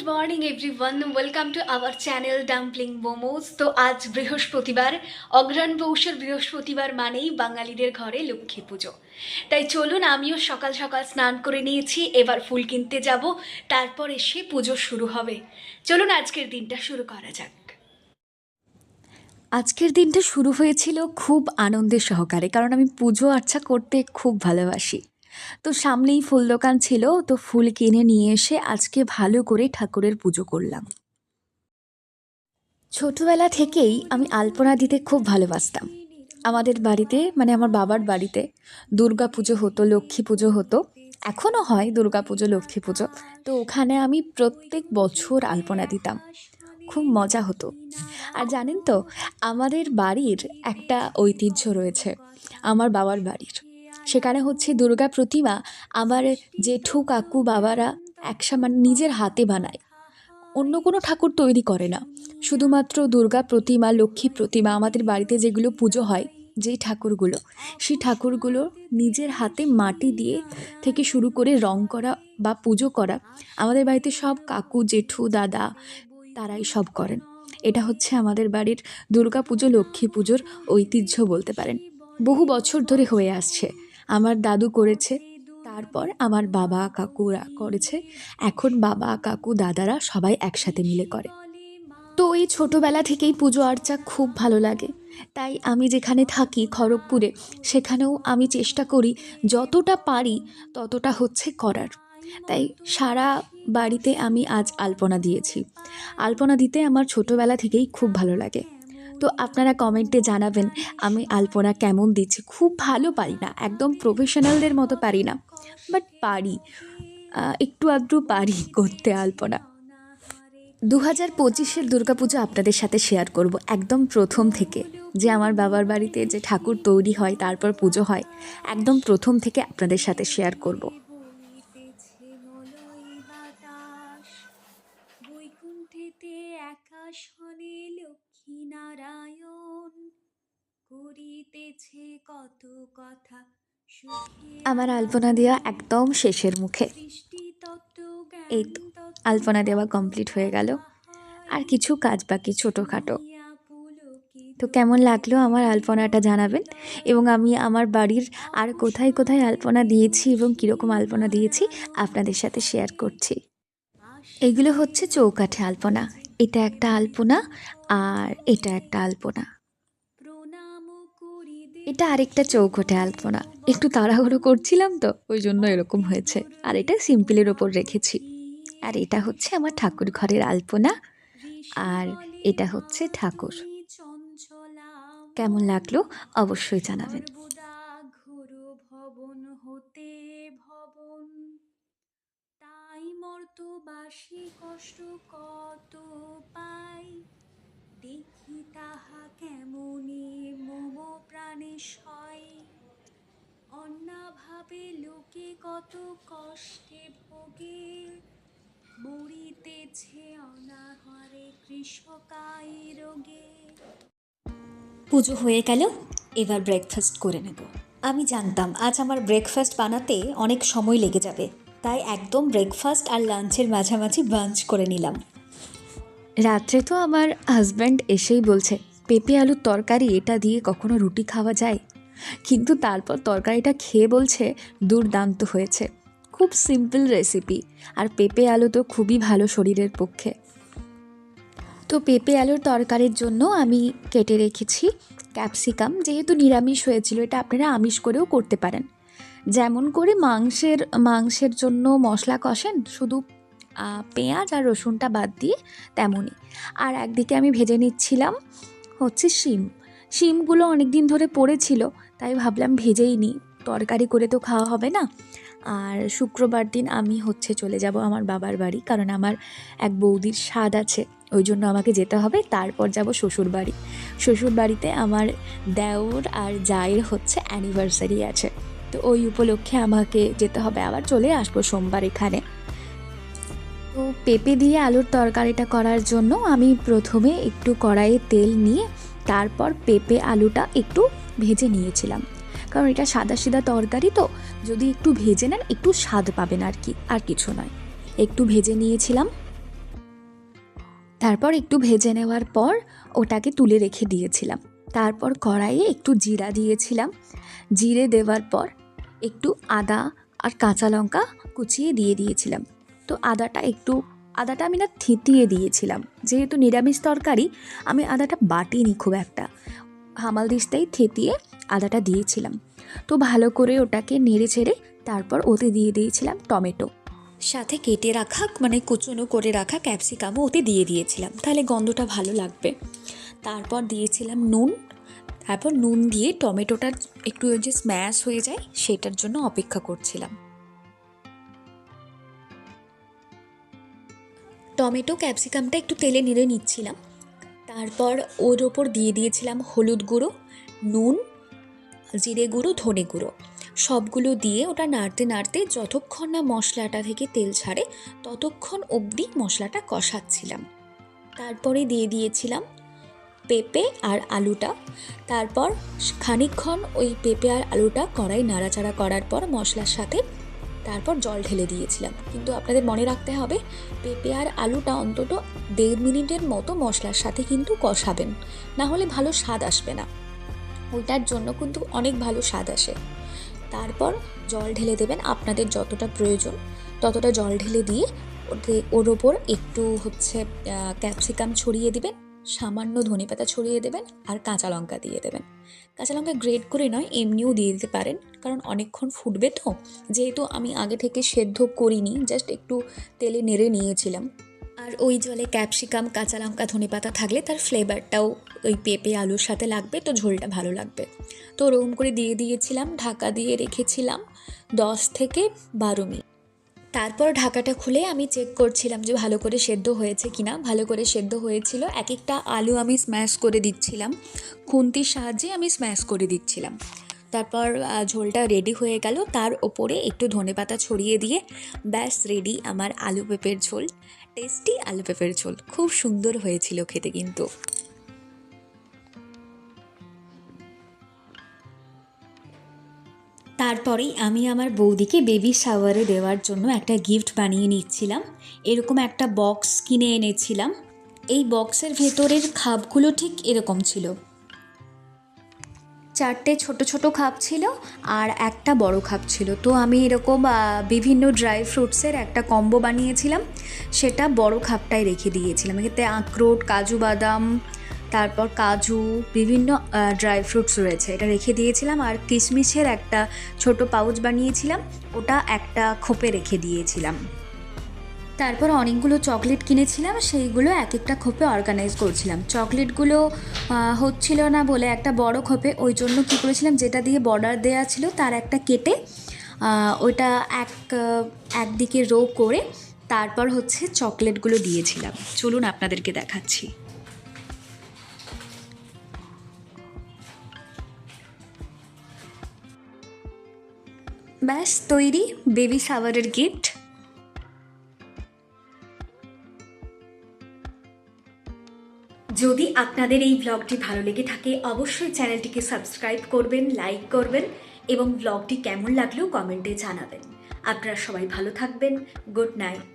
Good morning everyone welcome to our channel dumpling momos তো আজ বৃহস্পতিবার অগ্রাণ পৌষের বৃহস্পতিবার মানেই বাঙালিদের ঘরে লক্ষ্মী পুজো। তাই চলুন, আমিও সকাল সকাল স্নান করে নিয়েছি, এবার ফুল কিনতে যাব, তারপর এসে পুজো শুরু হবে। চলুন, আজকের দিনটা শুরু করা যাক। আজকের দিনটা শুরু হয়েছিল খুব আনন্দের সহকারে, কারণ আমি পুজো আর্চা করতে খুব ভালোবাসি। তো সামনেই ফুল দোকান ছিল, তো ফুল কিনে নিয়ে এসে আজকে ভালো করে ঠাকুরের পুজো করলাম। ছোটবেলা থেকেই আমি আলপনা দিতে খুব ভালোবাসতাম। আমাদের বাড়িতে মানে আমার বাবার বাড়িতে দুর্গা পুজো হতো, লক্ষ্মী পুজো হতো। এখনও হয় দুর্গা পুজো, লক্ষ্মী পুজো। তো ওখানে আমি প্রত্যেক বছর আলপনা দিতাম। খুব মজা হতো। আর জানেন তো, আমাদের বাড়ির একটা ঐতিহ্য রয়েছে, আমার বাবার বাড়ির। সেখানে হচ্ছে দুর্গা প্রতিমা আমার জেঠু, কাকু, বাবারা একসামান নিজের হাতে বানায়। অন্য কোনো ঠাকুর তৈরি করে না। শুধুমাত্র দুর্গা প্রতিমা, লক্ষ্মী প্রতিমা আমাদের বাড়িতে যেগুলো পুজো হয়, যেই ঠাকুরগুলো, সেই ঠাকুরগুলো নিজের হাতে মাটি দিয়ে থেকে শুরু করে রং করা বা পুজো করা আমাদের বাড়িতে সব কাকু, জেঠু, দাদা তারাই সব করেন। এটা হচ্ছে আমাদের বাড়ির দুর্গা পুজো, লক্ষ্মী পুজোর ঐতিহ্য বলতে পারেন। বহু বছর ধরে হয়ে আসছে। আমার দাদু করেছে। তারপর আমার বাবা, কাকুরা করেছে। এখন বাবা, কাকু, দাদারা সবাই একসাথে মিলে করে। তো এই ছোটোবেলা থেকেই পুজো আর্চা খুব ভালো লাগে। তাই আমি যেখানে থাকি, খড়গপুরে, সেখানেও আমি চেষ্টা করি যতটা পারি ততটা হচ্ছে করার। তাই সারা বাড়িতে আমি আজ আলপনা দিয়েছি। আলপনা দিতে আমার ছোটোবেলা থেকেই খুব ভালো লাগে। তো আপনারা কমেন্টে জানাবেন, আমি আলপনা কেমন দিচ্ছি? খুব ভালো পারি না, একদম প্রফেশনালদের মতো পারি না বাট পারি। একটু আধটু পারি করতে আলপনা। দু হাজার পঁচিশের দুর্গাপুজো আপনাদের সাথে শেয়ার করব, একদম প্রথম থেকে। যে আমার বাবার বাড়িতে যে ঠাকুর তৈরি হয়, তারপর পুজো হয়, একদম প্রথম থেকে আপনাদের সাথে শেয়ার করব। করিতেছে কত কথা আমার আলপনা দেওয়া একদম শেষের মুখে। এই তো আলপনা দেওয়া কমপ্লিট হয়ে গেল। আর কিছু কাজ বাকি ছোটোখাটো। তো কেমন লাগল আমার আলপনাটা জানাবেন? এবং আমি আমার বাড়ির আর কোথায় কোথায় আলপনা দিয়েছি এবং কীরকম আলপনা দিয়েছি আপনাদের সাথে শেয়ার করছি। এগুলো হচ্ছে চৌকাঠে আলপনা। এটা একটা আলপনা আর এটা একটা আলপনা। এটা আরেকটা চৌকোটে আলপনা। একটু তাড়াহুড়ো করছিলাম তো, ওই জন্য এরকম হয়েছে। আর এটা সিম্পলের ওপর রেখেছি। আর এটা হচ্ছে আমার ঠাকুর ঘরের আলপনা। আর এটা হচ্ছে ঠাকুর। কেমন লাগল অবশ্যই জানাবেন। তাই মর্তবাসী কষ্ট কত পাই দেখি তাহা কেমনে মম প্রাণে সয়। অন্নাভাবে লোকে কত কষ্টে ভোগে। মরিতেছে অনাহারে কৃষকাই রোগে। পুজো হয়ে গেল, এবার ব্রেকফাস্ট করে নেব। আমি জানতাম, আজ আমার ব্রেকফাস্ট বানাতে অনেক সময় লেগে যাবে। তাই একদম ব্রেকফাস্ট আর লাঞ্চের মাঝামাঝি বাঞ্চ করে নিলাম। রাত্রে তো আমার হাজব্যান্ড এসেই বলছে, পেঁপে আলুর তরকারি, এটা দিয়ে কখনো রুটি খাওয়া যায়? কিন্তু তারপর তরকারিটা খেয়ে বলছে, দুর্দান্ত হয়েছে। খুব সিম্পল রেসিপি আর পেঁপে আলু তো খুবই ভালো শরীরের পক্ষে। তো পেঁপে আলুর তরকারির জন্য আমি কেটে রেখেছি ক্যাপসিকাম যেহেতু নিরামিষ হয়েছিল, এটা আপনারা আমিষ করেও করতে পারেন। যেমন করে মাংসের মাংসের জন্য মশলা কষেন, শুধু পেঁয়াজ আর রসুনটা বাদ দিয়ে তেমনই। আর একদিকে আমি ভেজে নিচ্ছিলাম হচ্ছে শিম। শিমগুলো অনেক দিন ধরে পড়েছিল, তাই ভাবলাম ভেজেই নিই। তরকারি করে তো খাওয়া হবে না। আর শুক্রবার দিন আমি হচ্ছে চলে যাব আমার বাবার বাড়ি, কারণ আমার এক বৌদির স্বাদ আছে, ওই জন্য আমাকে যেতে হবে। তারপর যাব শ্বশুর বাড়ি। শ্বশুর বাড়িতে আমার দেওর আর জায়ের হচ্ছে অ্যানিভার্সারি আছে। তো ওই উপলক্ষে আমাকে যেতে হবে। আবার চলে আসব সোমবার এখানে। পেঁপে দিয়ে আলুর তরকারিটা করার জন্য আমি প্রথমে একটু কড়াইয়ে তেল নিয়ে তারপর পেঁপে আলুটা একটু ভেজে নিয়েছিলাম। কারণ এটা সাদা সিধা তরকারি তো, যদি একটু ভেজে নেন একটু স্বাদ পাবেন আর কি, আর কিছু নয়। একটু ভেজে নিয়েছিলাম। তারপর একটু ভেজে নেওয়ার পর ওটাকে তুলে রেখে দিয়েছিলাম। তারপর কড়াইয়ে একটু জিরা দিয়েছিলাম। জিরে দেওয়ার পর একটু আদা আর কাঁচা লঙ্কা কুচিয়ে দিয়ে দিয়েছিলাম। তো আদাটা একটু, আদাটা আমি না থিতিয়ে দিয়েছিলাম। যেহেতু নিরামিষ তরকারি, আমি আদাটা বাটিনি খুব একটা। হামাল দিস্তাই থেতিয়ে আদাটা দিয়েছিলাম। তো ভালো করে ওটাকে নেড়ে ছেড়ে তারপর ওতে দিয়ে দিয়েছিলাম টমেটো। সাথে কেটে রাখা মানে কুচনো করে রাখা ক্যাপসিকামও ওতে দিয়ে দিয়েছিলাম। তাহলে গন্ধটা ভালো লাগবে। তারপর দিয়েছিলাম নুন। তারপর নুন দিয়ে টমেটোটা একটু যে স্ম্যাশ হয়ে যায়, সেটার জন্য অপেক্ষা করছিলাম। টমেটো, ক্যাপসিকামটা একটু তেলে নেড়ে নিচ্ছিলাম। তারপর ওর ওপর দিয়ে দিয়েছিলাম হলুদ গুঁড়ো, নুন, জিরে গুঁড়ো, ধনে গুঁড়ো। সবগুলো দিয়ে ওটা নাড়তে নাড়তে যতক্ষণ না মশলাটা থেকে তেল ছাড়ে, ততক্ষণ অবধি মশলাটা কষাচ্ছিলাম। তারপরে দিয়ে দিয়েছিলাম পেঁপে আর আলুটা। তারপর খানিকক্ষণ ওই পেঁপে আর আলুটা কড়াই নাড়াচাড়া করার পর মশলার সাথে তারপর জল ঢেলে দিয়েছিলাম। কিন্তু আপনাদের মনে রাখতে হবে, পেঁপে আর আলুটা অন্তত দেড় মিনিটের মতো মশলার সাথে কিন্তু কষাবেন, না হলে ভালো স্বাদ আসবে না। ওইটার জন্য কিন্তু অনেক ভালো স্বাদ আসে। তারপর জল ঢেলে দেবেন আপনাদের যতটা প্রয়োজন, ততটা জল ঢেলে দিয়ে ওর ওপর একটু হচ্ছে ক্যাপসিকাম ছড়িয়ে দিবেন। সামান্য ধনেপাতা ছড়িয়ে দেবেন আর কাঁচা লঙ্কা দিয়ে দেবেন। কাঁচা লঙ্কা গ্রেড করে নয়, এমনিও দিয়ে দিতে পারেন, কারণ অনেকক্ষণ ফুটবে তো। যেহেতু আমি আগে থেকে সেদ্ধ করিনি জাস্ট একটু তেলে নেড়ে নিয়েছিলাম। আর ওই জলে ক্যাপসিকাম কাঁচা লঙ্কা ধনেপাতা থাকলে তার ফ্লেভারটাও ওই পেঁপে, আলুর সাথে লাগবে তো ঝোলটা ভালো লাগবে। তো ওরকম করে দিয়ে দিয়েছিলাম, ঢাকা দিয়ে রেখেছিলাম দশ থেকে বারো মিনিট। তারপর ঢাকাটা খুলে আমি চেক করছিলাম যে ভালো করে সেদ্ধ হয়েছে কিনা। ভালো করে সেদ্ধ হয়েছিল এক একটা আলু আমি স্ম্যাশ করে দিচ্ছিলাম, খুন্তির সাহায্যে আমি স্ম্যাশ করে দিচ্ছিলাম। তারপর ঝোলটা রেডি হয়ে গেল, তার ওপরে একটু ধনেপাতা ছড়িয়ে দিয়ে ব্যাস রেডি আমার আলু পেঁপের ঝোল টেস্টি আলু পেঁপের ঝোল। খুব সুন্দর হয়েছিল খেতে কিন্তু। তারপরেই আমি আমার বৌদিকে বেবি শাওয়ারে দেওয়ার জন্য একটা গিফট বানিয়ে নিচ্ছিলাম। এরকম একটা বক্স কিনে এনেছিলাম। এই বক্সের ভেতরের খাপগুলো ঠিক এরকম ছিল। চারটে ছোট ছোট খাপ ছিল আর একটা বড় খাপ ছিল। তো আমি এরকম বিভিন্ন ড্রাই ফ্রুটসের একটা কম্বো বানিয়েছিলাম। সেটা বড় খাপটায় রেখে দিয়েছিলাম। এতে আখরোট, কাজু বাদাম তারপর কাজু, বিভিন্ন ড্রাই ফ্রুটস রয়েছে। এটা রেখে দিয়েছিলাম আর কিশমিশের একটা ছোট পাউচ বানিয়েছিলাম। ওটা একটা খোপে রেখে দিয়েছিলাম। তারপর অনেকগুলো চকলেট কিনেছিলাম, সেইগুলো এক একটা খোপে অর্গানাইজ করছিলাম। চকলেটগুলো হচ্ছিল না বলে একটা বড় খোপে, ওই জন্য কী করেছিলাম, যেটা দিয়ে বর্ডার দেওয়া ছিল, তার একটা কেটে ওইটা এক, একদিকে রো করে, তারপর হচ্ছে চকলেটগুলো দিয়েছিলাম। চলুন আপনাদেরকে দেখাচ্ছি। ব্যাস, তৈরি বেবি শাওয়ারের গিফট। যদি আপনাদের এই ব্লগটি ভালো লেগে থাকে, অবশ্যই চ্যানেলটিকে সাবস্ক্রাইব করবেন লাইক করবেন এবং ব্লগটি কেমন লাগলেও কমেন্টে জানাবেন। আপনারা সবাই ভালো থাকবেন। Good night.